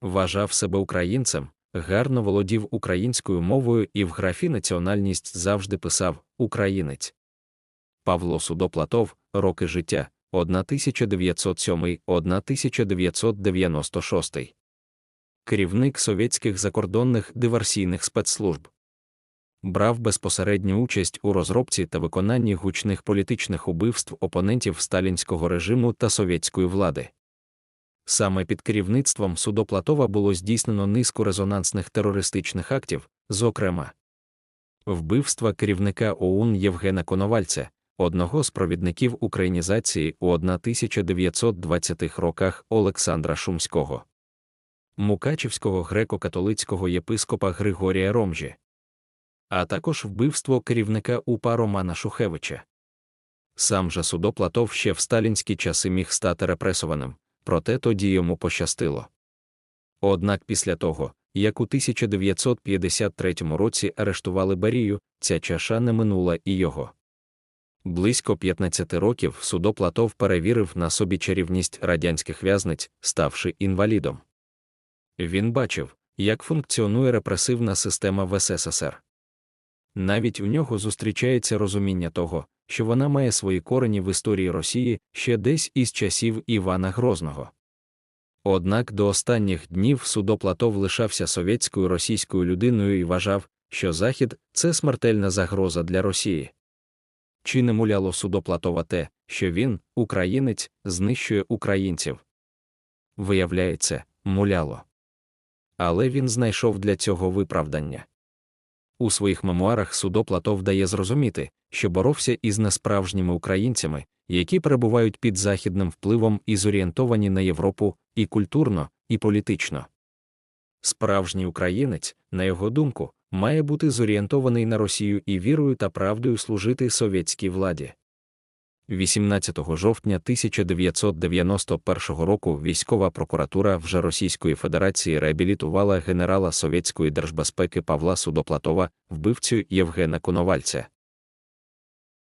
Вважав себе українцем, гарно володів українською мовою і в графі національність завжди писав Українець. Павло Судоплатов, роки життя 1907-1996. Керівник совєтських закордонних диверсійних спецслужб. Брав безпосередню участь у розробці та виконанні гучних політичних убивств опонентів сталінського режиму та совєтської влади. Саме під керівництвом Судоплатова було здійснено низку резонансних терористичних актів, зокрема, вбивства керівника ОУН Євгена Коновальця, одного з провідників українізації у 1920-х роках Олександра Шумського, Мукачівського греко-католицького єпископа Григорія Ромжі, а також вбивство керівника УПА Романа Шухевича. Сам же Судоплатов ще в сталінські часи міг стати репресованим, проте тоді йому пощастило. Однак після того, як у 1953 році арештували Барію, ця чаша не минула і його. Близько 15 років Судоплатов перевірив на собі чарівність радянських в'язниць, ставши інвалідом. Він бачив, як функціонує репресивна система в СССР. Навіть у нього зустрічається розуміння того, що вона має свої корені в історії Росії ще десь із часів Івана Грозного. Однак до останніх днів Судоплатов лишався совєтською російською людиною і вважав, що Захід це смертельна загроза для Росії. Чи не муляло Судоплатова те, що він, українець, знищує українців? Виявляється, муляло. Але він знайшов для цього виправдання. У своїх мемуарах Судоплатов дає зрозуміти, що боровся із несправжніми українцями, які перебувають під західним впливом і зорієнтовані на Європу і культурно, і політично. Справжній українець, на його думку, має бути зорієнтований на Росію і вірою та правдою служити совєтській владі. 18 жовтня 1991 року військова прокуратура вже Російської Федерації реабілітувала генерала совєтської держбезпеки Павла Судоплатова, вбивцю Євгена Коновальця.